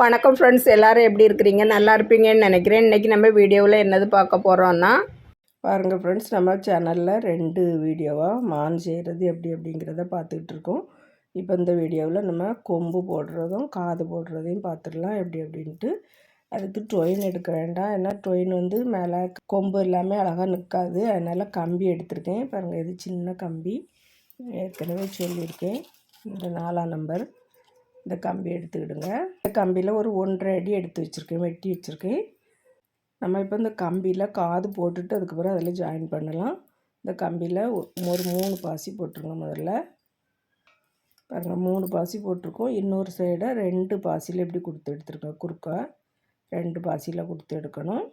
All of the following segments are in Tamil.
வணக்கம் ஃப்ரெண்ட்ஸ் எல்லோரும் எப்படி இருக்கிறீங்க? நல்லா இருப்பீங்கன்னு நினைக்கிறேன். இன்றைக்கி நம்ம வீடியோவில் என்னது பார்க்க போகிறோன்னா பாருங்கள் ஃப்ரெண்ட்ஸ் நம்ம சேனலில் ரெண்டு வீடியோவாக மான் செய்கிறது எப்படி அப்படிங்கிறத பார்த்துக்கிட்டு இருக்கோம். இப்போ இந்த வீடியோவில் நம்ம கொம்பு போடுறதும் காது போடுறதையும் பார்த்துடலாம். எப்படி அப்படின்ட்டு அதுக்கு டொயின் எடுக்க வேண்டாம். ஏன்னா டொயின் வந்து மேலே கொம்பு எல்லாமே அழகாக நிற்காது அதனால் கம்பி எடுத்திருக்கேன். பாருங்கள் இது சின்ன கம்பி. ஏற்கனவே சொல்லியிருக்கேன். இந்த நாலாம் நம்பர் இந்த கம்பி எடுத்துக்கிடுங்க. இந்த கம்பியில் ஒரு ஒன்றரை அடி எடுத்து வச்சுருக்கேன் வெட்டி வச்சுருக்கேன். நம்ம இப்போ இந்த கம்பியில் காது போட்டுட்டு அதுக்கப்புறம் அதில் ஜாயின் பண்ணலாம். இந்த கம்பியில் ஒரு மூணு பாசி போட்டுருங்க முதல்ல. பாருங்கள் மூணு பாசி போட்டிருக்கோம். இன்னொரு சைடை ரெண்டு பாசியில் இப்படி கொடுத்து எடுத்துருக்கோம் குறுக்கா. ரெண்டு பாசியில் கொடுத்து எடுக்கணும்.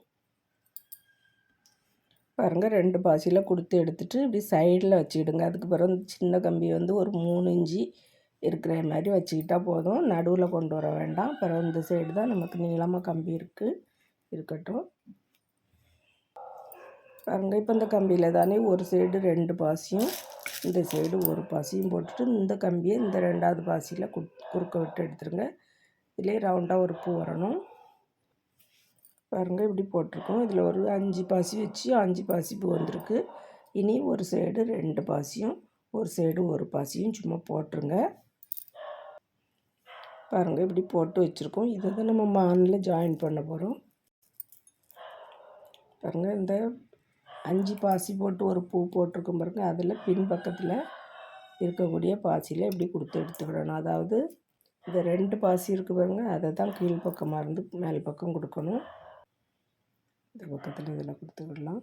பாருங்கள் ரெண்டு பாசியில் கொடுத்து எடுத்துகிட்டு இப்படி சைடில் வச்சுக்கிடுங்க. அதுக்கு பிறகு சின்ன கம்பி வந்து ஒரு மூணு இஞ்சி இருக்கிற மாதிரி வச்சுக்கிட்டால் போதும். நடுவில் கொண்டு வர வேண்டாம். பிறகு இந்த சைடு தான் நமக்கு நீளமாக கம்பி இருக்குது இருக்கட்டும். பாருங்கள் இப்போ இந்த கம்பியில் தானே ஒரு சைடு ரெண்டு பாசியும் இந்த சைடு ஒரு பாசியும் போட்டுட்டு இந்த கம்பியை இந்த ரெண்டாவது பாசியில் கு குறுக்க விட்டு எடுத்துருங்க. இதுலேயே ரவுண்டாக ஒரு பூ வரணும். பாருங்கள் இப்படி போட்டிருக்கோம். இதில் ஒரு அஞ்சு பாசி வச்சு அஞ்சு பாசி பூ வந்திருக்கு. இனி ஒரு சைடு ரெண்டு பாசியும் ஒரு சைடு ஒரு பாசியும் சும்மா போட்டுருங்க. பாருங்கள் இப்படி போட்டு வச்சுருக்கோம். இதை தான் நம்ம மானில் ஜாயின் பண்ண போகிறோம் பாருங்கள் இந்த அஞ்சு பாசி போட்டு ஒரு பூ போட்டிருக்கோம் பாருங்கள் அதில் பின் பக்கத்தில் இருக்கக்கூடிய பாசியில் இப்படி கொடுத்து எடுத்துக்கிடணும். அதாவது இந்த ரெண்டு பாசி இருக்குது பாருங்கள் அதை தான் கீழ் பக்கமாக இருந்து மேல் பக்கம் கொடுக்கணும். இந்த பக்கத்தில் இதில் கொடுத்து விடலாம்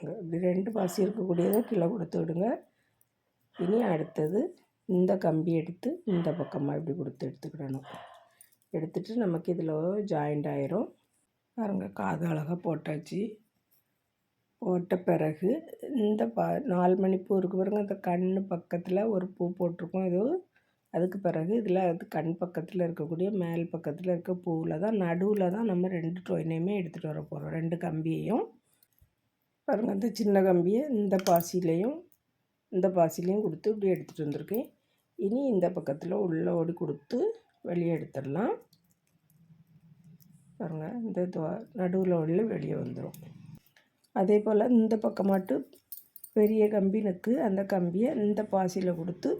இப்படி ரெண்டு பாசி இருக்கக்கூடியதை கீழே கொடுத்து விடுங்க. இனி அடுத்தது இந்த கம்பி எடுத்து இந்த பக்கமாக இப்படி கொடுத்து எடுத்துக்கிடணும். எடுத்துகிட்டு நமக்கு இதில் ஜாயிண்ட் ஆயிரும். பாருங்க காது அழகாக போட்டாச்சு. போட்ட பிறகு இந்த பா நாலு மணி பூ இருக்கு பாருங்க அந்த கண் பக்கத்தில் ஒரு பூ போட்டிருக்கோம். இது அதுக்கு பிறகு இதில் அது கண் பக்கத்தில் இருக்கக்கூடிய மேல் பக்கத்தில் இருக்க பூவில் தான் நடுவில் தான் நம்ம ரெண்டு டொயினையுமே எடுத்துகிட்டு வர போகிறோம் ரெண்டு கம்பியையும். பாருங்கள் அந்த சின்ன கம்பியை இந்த பாசிலையும் இந்த பாசிலையும் கொடுத்து இப்படி எடுத்துகிட்டு வந்திருக்கேன். இனி இந்த பக்கத்தில் உள்ள ஓடி கொடுத்து வெளியே எடுத்துடலாம். பாருங்கள் இந்த நடுவில் உள்ள வெளியே வந்துடும் அதே போல் இந்த பக்கமாட்டு பெரிய கம்பி நக்கு. அந்த கம்பியை இந்த பாசியில் கொடுத்து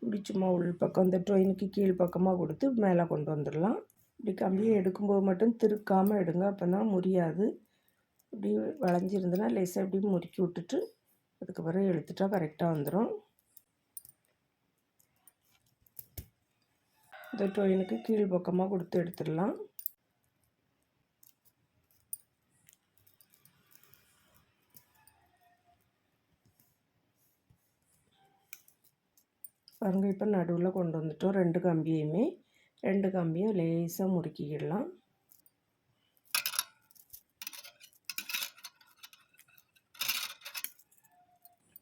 இப்படி சும்மா உள் பக்கம் இந்த ட்ரெயினுக்கு கீழ் பக்கமாக கொடுத்து மேலே கொண்டு வந்துடலாம். இப்படி கம்பியை எடுக்கும்போது மட்டும் திருக்காமல் எடுங்க அப்போ தான் முடியாது இப்படி வளைஞ்சிருந்ததுன்னா லேசாக இப்படி முறுக்கி விட்டுட்டு அதுக்கப்புறம் இழுத்துட்டா கரெக்டாக வந்துடும் இந்த டொயினுக்கு கீழ் பக்கமாக கொடுத்து எடுத்துடலாம். பாருங்கள் இப்போ நடுவில் கொண்டு வந்துட்டோம். ரெண்டு கம்பியுமே. ரெண்டு கம்பியும் லேசாக முறுக்கிக்கிடலாம்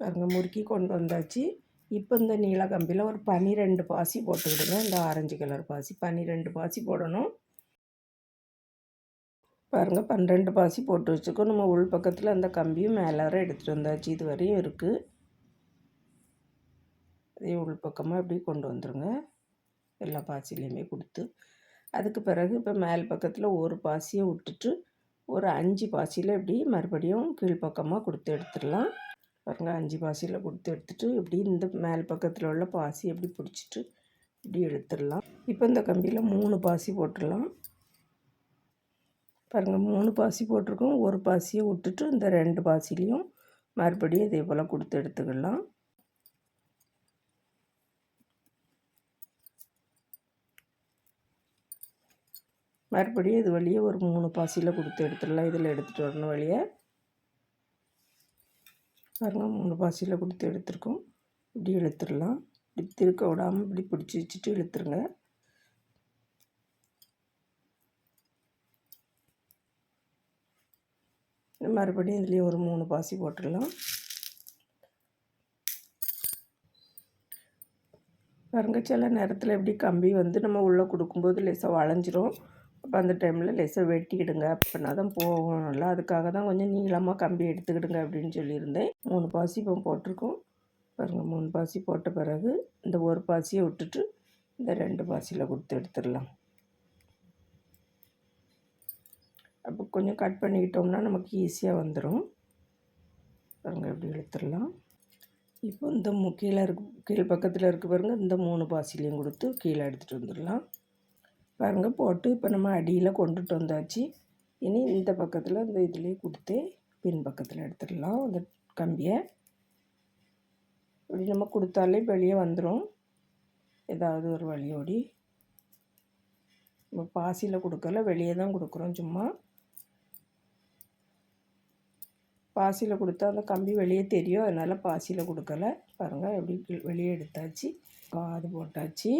பாருங்கள் முறுக்கி கொண்டு வந்தாச்சு. இப்போ இந்த நீல கம்பியில் ஒரு பன்னிரெண்டு பாசி போட்டுக்கிடுங்க. இந்த ஆரஞ்சு கலர் பாசி பன்னிரெண்டு பாசி போடணும். பாருங்கள் பன்னிரெண்டு பாசி போட்டு வச்சுக்கோ நம்ம உள் பக்கத்தில் அந்த கம்பியும் மேலே வர எடுத்துகிட்டு வந்தாச்சு. இது வரையும் இருக்குது அதே உள் பக்கமாக இப்படி கொண்டு வந்துடுங்க எல்லா பாசிலையுமே கொடுத்து. அதுக்கு பிறகு இப்போ மேல் பக்கத்தில் ஒரு பாசியை விட்டுட்டு ஒரு அஞ்சு பாசியில் இப்படி மறுபடியும் கீழ்ப்பக்கமாக கொடுத்து எடுத்துடலாம். பாருங்கள் அஞ்சு பாசியில் கொடுத்து எடுத்துகிட்டு இப்படி இந்த மேல் பக்கத்தில் உள்ள பாசி எப்படி பிடிச்சிட்டு இப்படி எடுத்துடலாம். இப்போ இந்த கம்பியில் மூணு பாசி போட்டுடலாம். பாருங்கள் மூணு பாசி போட்டிருக்கோம். ஒரு பாசியை விட்டுட்டு இந்த ரெண்டு பாசிலையும் மறுபடியும் இதே போல் கொடுத்து எடுத்துக்கலாம். மறுபடியும் இது வழியே ஒரு மூணு பாசியில் கொடுத்து எடுத்துடலாம். இதில் எடுத்துகிட்டு வரணும் வழியை. பாருங்கள். மூணு பாசியில் கொடுத்து எடுத்துருக்கோம். இப்படி இழுத்துடலாம் இப்படி திருக்க விடாமல் இப்படி பிடிச்சி வச்சுட்டு இழுத்துருங்க மறுபடியும் இதுலேயும் ஒரு மூணு பாசி போட்டுடலாம். பாருங்க சில நேரத்தில் எப்படி கம்பி வந்து நம்ம உள்ளே கொடுக்கும்போது லேசாக வளைஞ்சிரும். அப்போ அந்த டைமில் லேசாக வெட்டிக்கிடுங்க. அப்படின்னா தான் போகணும்ல அதுக்காக தான் கொஞ்சம் நீளமாக கம்பி எடுத்துக்கிடுங்க அப்படின்னு சொல்லியிருந்தேன். மூணு பாசி இப்போ போட்டிருக்கோம். பாருங்கள் மூணு பாசி போட்ட பிறகு இந்த ஒரு பாசியை விட்டுட்டு இந்த ரெண்டு பாசியில் கொடுத்து எடுத்துடலாம். அப்போ கொஞ்சம் கட் பண்ணிக்கிட்டோம்னா நமக்கு ஈஸியாக வந்துடும் பாருங்கள் எப்படி இழுத்துடலாம். இப்போ இந்த கீழே இருக்கு கீழ் பக்கத்தில் இருக்க பாருங்கள் இந்த மூணு பாசிலையும் கொடுத்து கீழே எடுத்துகிட்டு வந்துடலாம். பாருங்கள் போட்டு இப்போ நம்ம அடியில் கொண்டுட்டு வந்தாச்சு. இனி இந்த பக்கத்தில் இந்த இதுலேயே கொடுத்து பின் பக்கத்தில் எடுத்துடலாம் அந்த கம்பியை. இப்படி நம்ம கொடுத்தாலே வெளியே வந்துடும் ஏதாவது ஒரு வழியோடி நம்ம பாசியில் கொடுக்கல வெளியே தான் கொடுக்குறோம் சும்மா. பாசியில் கொடுத்தா அந்த கம்பி வெளியே தெரியும் அதனால் பாசியில் கொடுக்கல. பாருங்கள் எப்படி வெளியே எடுத்தாச்சு. காது போட்டாச்சு.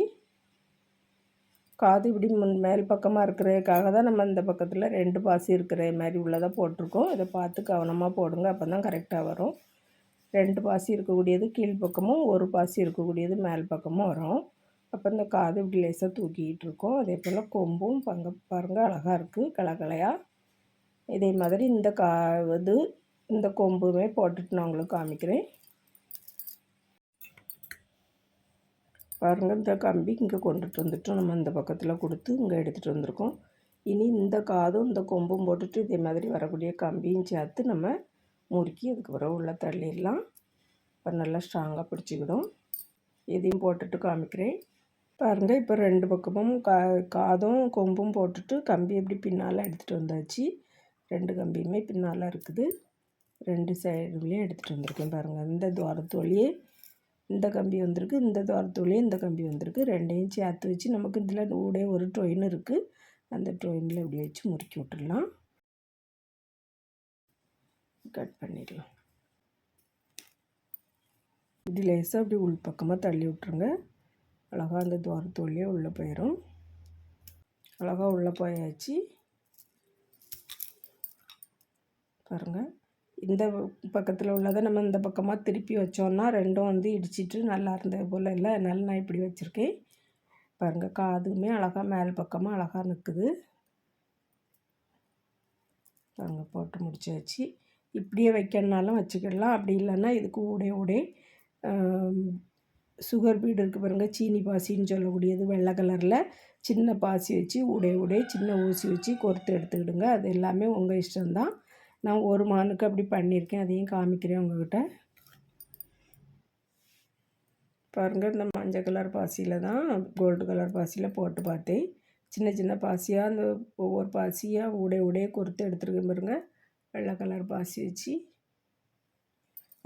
காது இப்படி முன் மேல் பக்கமாக இருக்கிறதுக்காக தான் நம்ம இந்த பக்கத்தில் ரெண்டு பாசி இருக்கிற மாதிரி உள்ளதாக போட்டிருக்கோம். இதை பார்த்து கவனமாக போடுங்க. அப்போ தான் கரெக்டாக வரும். ரெண்டு பாசி இருக்கக்கூடியது கீழ்ப்பக்கமும் ஒரு பாசி இருக்கக்கூடியது மேல் பக்கமும் வரும். அப்போ இந்த காது இப்படி லேசாக தூக்கிக்கிட்டு இருக்கோம். அதே போல் கொம்பும் பங்க பாருங்கள் அழகாக இருக்குது கலகலையாக இதே மாதிரி இந்த கா இது இந்த கொம்புமே போட்டுட்டு நான் உங்களுக்கு காமிக்கிறேன். பாருங்கள் இந்த கம்பி இங்கே கொண்டுட்டு வந்துட்டோம் நம்ம இந்த பக்கத்தில் கொடுத்து இங்கே எடுத்துகிட்டு வந்திருக்கோம். இனி இந்த காதும் இந்த கொம்பும் போட்டுட்டு இதே மாதிரி வரக்கூடிய கம்பியும் சேர்த்து நம்ம முறுக்கி அதுக்கப்புறம் உள்ளே தள்ளிடலாம். இப்போ நல்லா ஸ்ட்ராங்காக பிடிச்சிக்கிடும். இதையும் போட்டுட்டு காமிக்கிறேன். பாருங்கள் இப்போ ரெண்டு பக்கமும் கா காதும் கொம்பும் போட்டுட்டு கம்பி எப்படி பின்னால் எடுத்துகிட்டு வந்தாச்சு. ரெண்டு கம்பியுமே பின்னால் இருக்குது. ரெண்டு சைடுலேயும் எடுத்துகிட்டு வந்திருக்கேன் பாருங்கள். இந்த துவாரத்து வழியே இந்த கம்பி வந்திருக்கு இந்த துவாரத்துலேயும் இந்த கம்பி வந்திருக்கு. ரெண்டையும் சேர்த்து வச்சு நமக்கு இதில் ஊடே ஒரு ட்ரெயின் இருக்குது அந்த ட்ரெயினில் இப்படி வச்சு முறுக்கி விட்டுடலாம். கட் பண்ணிடலாம். இப்படி லேசாக அப்படி உள் பக்கமாக தள்ளி விட்ருங்க அழகாக அந்த துவாரத்து உள்ளே போயிடும் அழகாக உள்ளே போயாச்சு. பாருங்கள் இந்த பக்கத்தில் உள்ளதை நம்ம இந்த பக்கமாக திருப்பி வச்சோன்னா ரெண்டும் வந்து இடிச்சிட்டு நல்லா இருந்தது போல் இல்லை. அதனால் நான் இப்படி வச்சுருக்கேன். பாருங்கள் காதுமே அழகாக மேல் பக்கமாக அழகாக நிற்குது பாருங்கள் போட்டு முடிச்சாச்சு இப்படியே வைக்கணுனாலும் வச்சுக்கிடலாம். அப்படி இல்லைன்னா இதுக்கு ஊடே ஊடே சுகர் பீடு இருக்குது பாருங்கள் சீனி பாசின்னு சொல்லக்கூடியது வெள்ளை கலரில். சின்ன பாசி வச்சு உடைய உடே சின்ன ஊசி வச்சு கொறுத்து எடுத்துக்கிடுங்க. அது எல்லாமே உங்கள் இஷ்டம்தான். நான் ஒரு மானுக்கு அப்படி பண்ணியிருக்கேன் அதையும் காமிக்கிறேன் உங்கள்கிட்ட பாருங்கள் இந்த மஞ்சள் கலர் பாசியில் தான் கோல்டு கலர் பாசியில் போட்டு பார்த்தேன். சின்ன சின்ன பாசியாக அந்த ஒவ்வொரு பாசியாக உடைய உடைய கொடுத்து எடுத்துருக்கேன் பாருங்க. வெள்ளை கலர் பாசி வச்சு.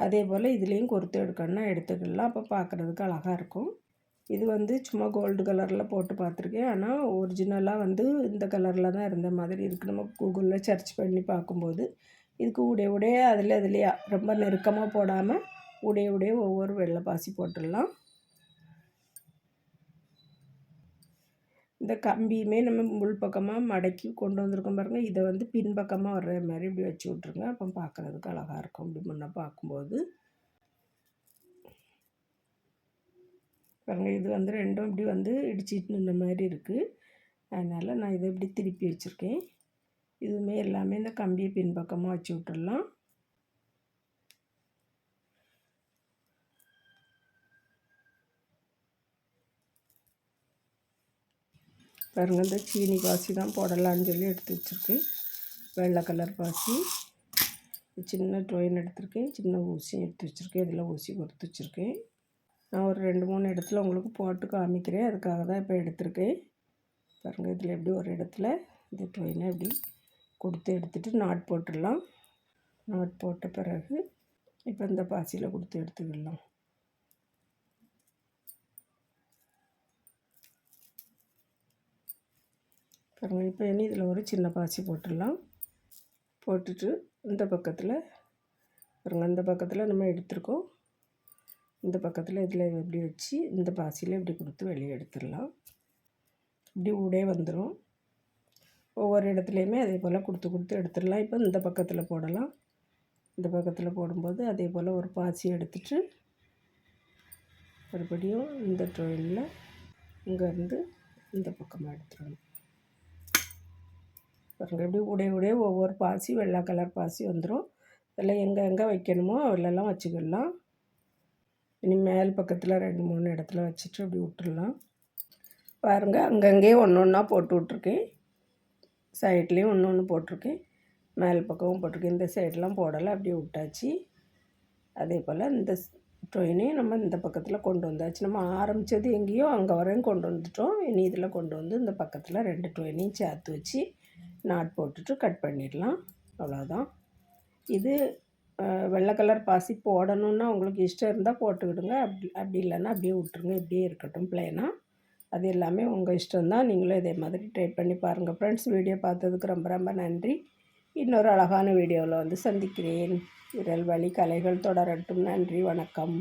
அதே போல் இதுலேயும் கொடுத்து எடுக்கணும்னா எடுத்துக்கலாம். அப்போ பார்க்குறதுக்கு அழகாக இருக்கும். இது வந்து சும்மா கோல்டு கலரில் போட்டு பார்த்துருக்கேன். ஆனால் ஒரிஜினலாக வந்து இந்த கலரில் தான் இருந்த மாதிரி இருக்குது நம்ம கூகுளில் சர்ச் பண்ணி பார்க்கும்போது இதுக்கு உடைய உடைய அதில் அதுலேயே ரொம்ப நெருக்கமாக போடாமல் உடைய உடைய ஒவ்வொரு வெள்ளை பாசி போட்டுடலாம். இந்த கம்பியுமே நம்ம முள் பக்கமாக மடக்கி கொண்டு வந்திருக்கோம் பாருங்கள் இதை வந்து பின்பக்கமாக வர்ற மாதிரி இப்படி வச்சு விட்ருங்க அப்போ பார்க்குறதுக்கு அழகாக இருக்கும். இப்படி முன்னே பார்க்கும்போது. பாருங்கள் இது வந்து ரெண்டும் இப்படி வந்து இடிச்சிட்டு நின்ற மாதிரி இருக்குது அதனால் நான் இதை இப்படி திருப்பி வச்சுருக்கேன். இதுவுமே எல்லாமே இந்த கம்பியை பின்பக்கமாக வச்சு விட்டுடலாம். பாருங்க இந்த சீனி பாசி தான் போடலான்னு சொல்லி எடுத்து வச்சுருக்கேன். வெள்ளை கலர் பாசி. சின்ன ட்ரோயின் எடுத்திருக்கேன் சின்ன ஊசியும் எடுத்து வச்சுருக்கேன். இதில் ஊசி கொடுத்து வச்சுருக்கேன். நான் ஒரு ரெண்டு மூணு இடத்துல உங்களுக்கு போட்டு காமிக்கிறேன். அதுக்காக தான் இப்போ எடுத்திருக்கேன். பாருங்கள் இதில் எப்படி ஒரு இடத்துல இந்த டொயினை இப்படி கொடுத்து எடுத்துகிட்டு நாட் போட்டுடலாம். நாட் போட்ட பிறகு இப்போ இந்த பாசியில் கொடுத்து எடுத்துக்கிடலாம் பாருங்கள் இப்போ இனி இதில் ஒரு சின்ன பாசி போட்டுடலாம். போட்டுட்டு இந்த பக்கத்தில் பாருங்கள் இந்த பக்கத்தில் நம்ம எடுத்துருக்கோம். இந்த பக்கத்தில் இதில் இப்படி வச்சு இந்த பாசியில் இப்படி கொடுத்து வெளியே எடுத்துடலாம். இப்படி ஊடே வந்துடும் ஒவ்வொரு இடத்துலையுமே அதே போல் கொடுத்து கொடுத்து எடுத்துடலாம். இப்போ இந்த பக்கத்தில் போடலாம். இந்த பக்கத்தில் போடும்போது அதே போல் ஒரு பாசி எடுத்துட்டு மறுபடியும் இந்த ட்ரெயினில் இங்கேருந்து இந்த பக்கமாக எடுத்துடணும். பாருங்கள் எப்படி உடைய உடைய ஒவ்வொரு பாசி வெள்ளை கலர் பாசி வந்துடும் இதெல்லாம் எங்கே எங்கே வைக்கணுமோ அவ்வளோலாம் வச்சுக்கிடலாம். இனி மேல் பக்கத்தில் ரெண்டு மூணு இடத்துல வச்சுட்டு அப்படி விட்டுடலாம். பாருங்கள் அங்கங்கே ஒன்று ஒன்றா போட்டு விட்ருக்கேன் சைட்லேயும் ஒன்று ஒன்று போட்டிருக்கேன். மேல் பக்கமும் போட்டிருக்கேன். இந்த சைடெலாம் போடலை அப்படியே விட்டாச்சு. அதே போல் இந்த ட்ரெயினையும் நம்ம இந்த பக்கத்தில் கொண்டு வந்தாச்சு. நம்ம ஆரம்பித்தது எங்கேயோ அங்கே வரையும் கொண்டு வந்துட்டோம். இனி இதில் கொண்டு வந்து இந்த பக்கத்தில் ரெண்டு ட்ரெயினையும் சேர்த்து வச்சு நாட் போட்டுட்டு கட் பண்ணிடலாம். அவ்வளோதான் இது வெள்ளை கலர் பாசி போடணுன்னா உங்களுக்கு இஷ்டம் இருந்தால் போட்டுக்கிடுங்க. அப்படி அப்படி இல்லைன்னா அப்படியே விட்டுருங்க. இப்படியே இருக்கட்டும் பிளேனாக அது எல்லாமே உங்கள் இஷ்டம்தான் நீங்களும் இதே மாதிரி ட்ரை பண்ணி பாருங்கள் ஃப்ரெண்ட்ஸ் வீடியோ பார்த்ததுக்கு ரொம்ப ரொம்ப நன்றி. இன்னொரு அழகான வீடியோவில் வந்து சந்திக்கிறேன். விரல் வழி கலைகள் தொடரட்டும். நன்றி வணக்கம்.